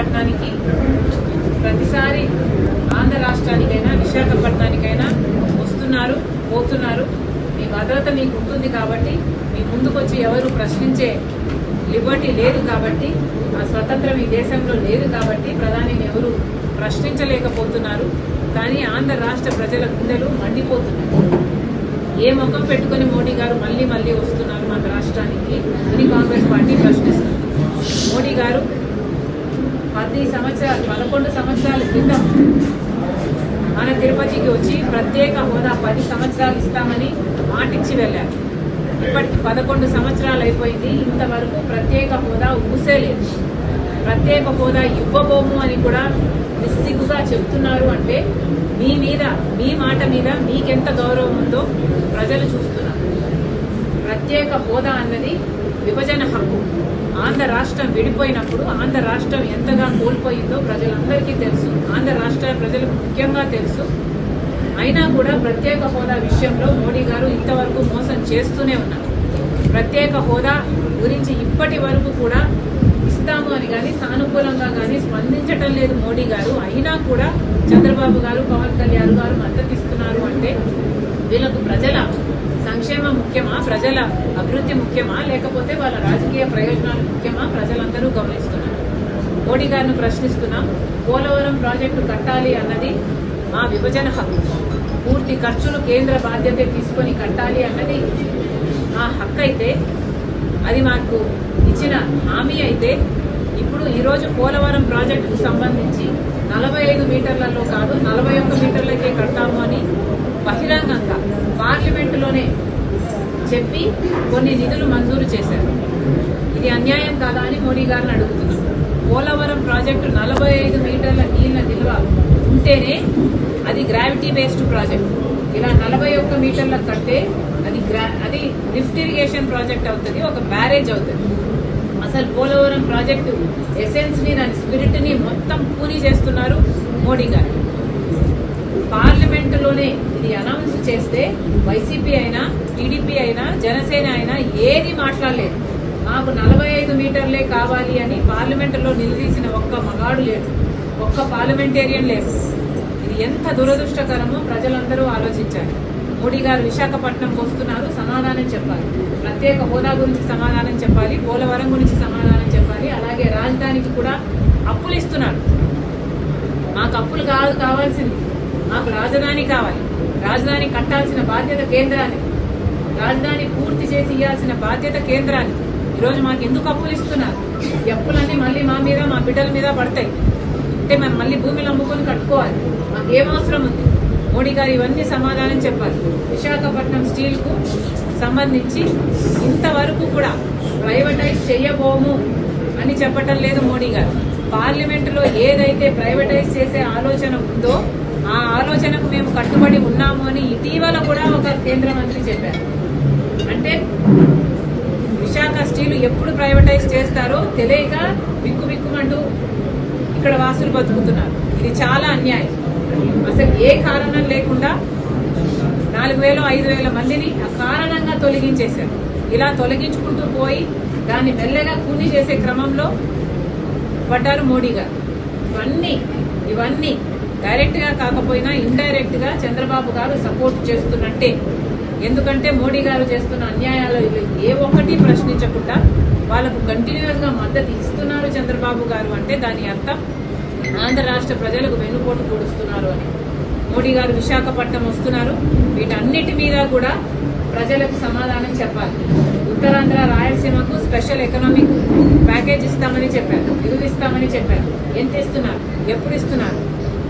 విశాఖపట్నానికి ప్రతిసారి ఆంధ్ర రాష్ట్రానికైనా విశాఖపట్నానికైనా వస్తున్నారు పోతున్నారు. మీ భద్రత మీకు ఉంటుంది కాబట్టి మీ ముందుకొచ్చి ఎవరు ప్రశ్నించే లిబర్టీ లేదు కాబట్టి ఆ స్వతంత్రం ఈ దేశంలో లేదు కాబట్టి ప్రధానిని ఎవరు ప్రశ్నించలేకపోతున్నారు. కానీ ఆంధ్ర రాష్ట్ర ప్రజల గుండెలు మండిపోతున్నారు ఏ ముఖం పెట్టుకుని మోడీ గారు మళ్ళీ మళ్ళీ వస్తున్నారు మన రాష్ట్రానికి అని కాంగ్రెస్ పార్టీ ప్రశ్నిస్తుంది. మోడీ గారు పది సంవత్సరాలు పదకొండు సంవత్సరాల క్రితం మన తిరుపతికి వచ్చి ప్రత్యేక హోదా పది సంవత్సరాలు ఇస్తామని మాటిచ్చి వెళ్ళారు. ఇప్పటికి పదకొండు సంవత్సరాలు అయిపోయింది. ఇంతవరకు ప్రత్యేక హోదా ఊసే లేదు. ప్రత్యేక హోదా ఇవ్వబోము అని కూడా నిస్సిగ్గుగా చెప్తున్నారు అంటే మీ మీద మీ మాట మీద మీకెంత గౌరవం ఉందో ప్రజలు చూస్తున్నారు. ప్రత్యేక హోదా అన్నది విభజన హక్కు ఆంధ్ర రాష్ట్రం విడిపోయినప్పుడు ఆంధ్ర రాష్ట్రం ఎంతగా కోల్పోయిందో ప్రజలందరికీ తెలుసు. ఆంధ్ర రాష్ట్ర ప్రజలకు ముఖ్యంగా తెలుసు. అయినా కూడా ప్రత్యేక హోదా విషయంలో మోడీ గారు ఇంతవరకు మోసం చేస్తూనే ఉన్నారు. ప్రత్యేక హోదా గురించి ఇప్పటి వరకు కూడా ఇస్తాము అని కానీ సానుకూలంగా కానీ స్పందించటం లేదు మోడీ గారు. అయినా కూడా చంద్రబాబు గారు పవన్ కళ్యాణ్ గారు మద్దతు ఇస్తున్నారు అంటే వీళ్ళకు ప్రజల ముఖ్యమా? ప్రజల అభివృద్ధి ముఖ్యమా? లేకపోతే వాళ్ళ రాజకీయ ప్రయోజనాలు ముఖ్యమా? ప్రజలందరూ గమనిస్తున్నారు. మోడీ గారిని ప్రశ్నిస్తున్నాం పోలవరం ప్రాజెక్టు కట్టాలి అన్నది మా విభజన హక్కు. పూర్తి ఖర్చులు కేంద్ర బాధ్యత తీసుకొని కట్టాలి అన్నది మా హక్కు అయితే అది మాకు ఇచ్చిన హామీ అయితే ఇప్పుడు ఈరోజు పోలవరం ప్రాజెక్టుకు సంబంధించి నలభై ఐదు మీటర్లలో కాదు నలభై ఒక్క మీటర్లకే కడతాము అని బహిరంగంగా పార్లమెంటులోనే చెప్పి కొన్ని నిధులు మంజూరు చేశారు. ఇది అన్యాయం కాదా అని మోడీ గారిని అడుగుతున్నాం. పోలవరం ప్రాజెక్టు నలభై ఐదు మీటర్ల నీళ్ళ నిల్వ ఉంటేనే అది గ్రావిటీ బేస్డ్ ప్రాజెక్ట్ ఇలా నలభై ఒక్క మీటర్ల కట్టే అది గ్రా అది లిఫ్ట్ ఇరిగేషన్ ప్రాజెక్ట్ అవుతుంది ఒక బ్యారేజ్ అవుతుంది. అసలు పోలవరం ప్రాజెక్టు ఎసెన్స్ని దాని స్పిరిట్ని మొత్తం పూని చేస్తున్నారు మోడీ గారు. పార్లమెంటులోనే ఇది అనౌన్స్ చేస్తే వైసీపీ అయినా టీడీపీ అయినా జనసేన అయినా ఏది మాట్లాడలేదు. మాకు నలభై ఐదు మీటర్లే కావాలి అని పార్లమెంటులో నిలదీసిన ఒక్క మగాడు లేడు. ఒక్క పార్లమెంటేరియన్ లేదు. ఇది ఎంత దురదృష్టకరమో ప్రజలందరూ ఆలోచించారు మోడీ గారు విశాఖపట్నంకి వస్తున్నారు సమాధానం చెప్పాలి. ప్రత్యేక హోదా గురించి సమాధానం చెప్పాలి పోలవరం గురించి సమాధానం చెప్పాలి అలాగే రాజధానికి కూడా అప్పులు ఇస్తున్నారు. మాకు అప్పులు కాదు కావాల్సింది. మాకు రాజధాని కావాలి. రాజధాని కట్టాల్సిన బాధ్యత కేంద్రానికి. రాజధాని పూర్తి చేసి ఇవ్వాల్సిన బాధ్యత కేంద్రానికి. ఈరోజు మాకు ఎందుకు అప్పులు ఇస్తున్నారు? అప్పులన్నీ మళ్ళీ మా మీద మా బిడ్డల మీద పడతాయి. అంటే మనం మళ్ళీ భూమిని అమ్ముకొని కట్టుకోవాలి. మాకు ఏం అవసరం ఉంది? మోడీ గారు ఇవన్నీ సమాధానం చెప్పాలి విశాఖపట్నం స్టీల్కు సంబంధించి ఇంతవరకు కూడా ప్రైవేటైజ్ చేయబోము అని చెప్పటం లేదు మోడీ గారు. పార్లమెంటులో ఏదైతే ప్రైవేటైజ్ చేసే ఆలోచన ఉందో ఆ ఆలోచనకు మేము కట్టుబడి ఉన్నాము అని ఇటీవల కూడా ఒక కేంద్ర మంత్రి చెప్పారు. అంటే విశాఖ స్టీల్ ఎప్పుడు ప్రైవేటైజ్ చేస్తారో తెలియక బిక్కు బిక్కుమంటూ ఇక్కడ వాసులు బతుకుతున్నారు. ఇది చాలా అన్యాయం. అసలు ఏ కారణం లేకుండా నాలుగు వేలు ఐదు వేల మందిని కారణంగా తొలగించేశారు. ఇలా తొలగించుకుంటూ పోయి దాన్ని మెల్లగా కూని చేసే క్రమంలో పడ్డారు మోడీ గారు. ఇవన్నీ ఇవన్నీ డైరెక్ట్గా కాకపోయినా ఇండైరెక్ట్గా చంద్రబాబు గారు సపోర్ట్ చేస్తున్నట్టే. ఎందుకంటే మోడీ గారు చేస్తున్న అన్యాయాలు ఏ ఒక్కటి ప్రశ్నించకుండా వాళ్ళకు కంటిన్యూస్గా మద్దతు ఇస్తున్నారు చంద్రబాబు గారు అంటే దాని అర్థం ఆంధ్ర రాష్ట్ర ప్రజలకు వెన్నుపోటు కూడుస్తున్నారు అని. మోడీ గారు విశాఖపట్నం వస్తున్నారు. వీటన్నిటి మీద కూడా ప్రజలకు సమాధానం చెప్పాలి. ఉత్తరాంధ్ర రాయలసీమకు స్పెషల్ ఎకనామిక్ ప్యాకేజ్ ఇస్తామని చెప్పారు. నిధులు ఇస్తామని చెప్పారు. ఎంత ఇస్తున్నారు? ఎప్పుడు ఇస్తున్నారు?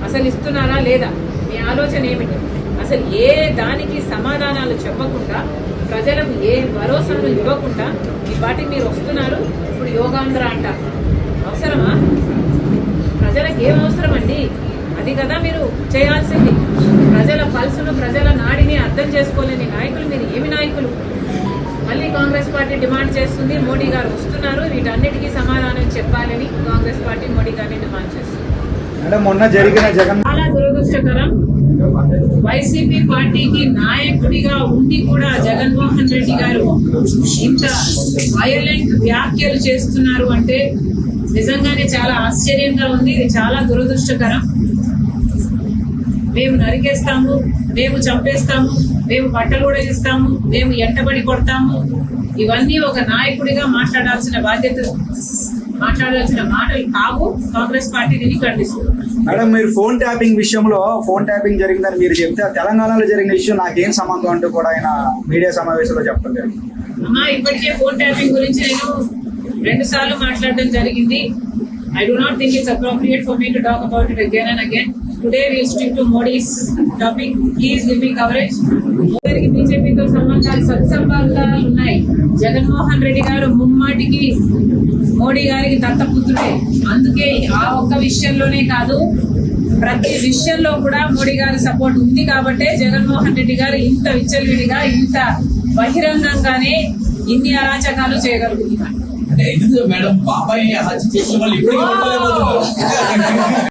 అసలు ఇస్తున్నారా లేదా? మీ ఆలోచన ఏమిటి? అసలు ఏ దానికి సమాధానాలు చెప్పకుండా ప్రజలకు ఏ భరోసాను ఇవ్వకుండా ఈ పాటికి మీరు వస్తున్నారు? ఇప్పుడు యోగాంధ్ర అంటారు. అవసరమా? ప్రజలకు ఏం అవసరం అండి అది కదా మీరు చేయాల్సింది. ప్రజల పల్సును ప్రజల నాడిని అర్థం చేసుకోలేని నాయకులు మీరు ఏమి నాయకులు? మళ్ళీ కాంగ్రెస్ పార్టీ డిమాండ్ చేస్తుంది మోడీ గారు వస్తున్నారు వీటన్నిటికీ సమాధానం చెప్పాలని కాంగ్రెస్ పార్టీ మోడీ గారిని డిమాండ్ చేస్తుంది. మొన్న జరిగిన జగన్ చాలా దురదృష్టకరం. వైసీపీ పార్టీకి నాయకుడిగా ఉండి కూడా జగన్మోహన్ రెడ్డి గారు ఇంత వయలెంట్ వ్యాఖ్యలు చేస్తున్నారు అంటే నిజంగానే చాలా ఆశ్చర్యంగా ఉంది. ఇది చాలా దురదృష్టకరం. మేము నరికేస్తాము మేము చంపేస్తాము మేము బట్టలు కూడా ఇస్తాము మేము ఎంటబడి కొడతాము. ఇవన్నీ ఒక నాయకుడిగా మాట్లాడాల్సిన బాధ్యత మాట్లాడాల్సిన మాటలు కావు. కాంగ్రెస్ పార్టీ దీన్ని ఖండిస్తుంది. మేడం మీరు ఫోన్ ట్యాపింగ్ విషయంలో ఫోన్ ట్యాపింగ్ జరిగిందని మీరు చెప్తే తెలంగాణలో జరిగిన ఇష్యూ నాకేం సంబంధం అంటూ కూడా ఆయన మీడియా సమావేశంలో చెప్పడం జరిగింది. అమ్మా ఇప్పటికే ఫోన్ ట్యాపింగ్ గురించి నేను రెండు సార్లు మాట్లాడడం జరిగింది. I do not think it's appropriate for me to talk about it again and again today we stick to Modi's topic please give me coverage మోదీకి బీజేపీతో సంబంధాలు సత్సంబంధాలు ఉన్నాయి. జగన్మోహన్ రెడ్డి గారు ముమ్మాటికి మోడీ గారికి దత్తపుత్రుడే. అందుకే ఆ ఒక్క విషయంలోనే కాదు ప్రతి విషయంలో కూడా మోడీ గారి సపోర్ట్ ఉంది కాబట్టే జగన్మోహన్ రెడ్డి గారు ఇంత విచ్చలవిడిగా ఇంత బహిరంగంగానే ఇన్ని అరాచకాలు చేయగలుగుతున్నారు. మేడం? బాబాయ్ హత్య చేసిన వాళ్ళు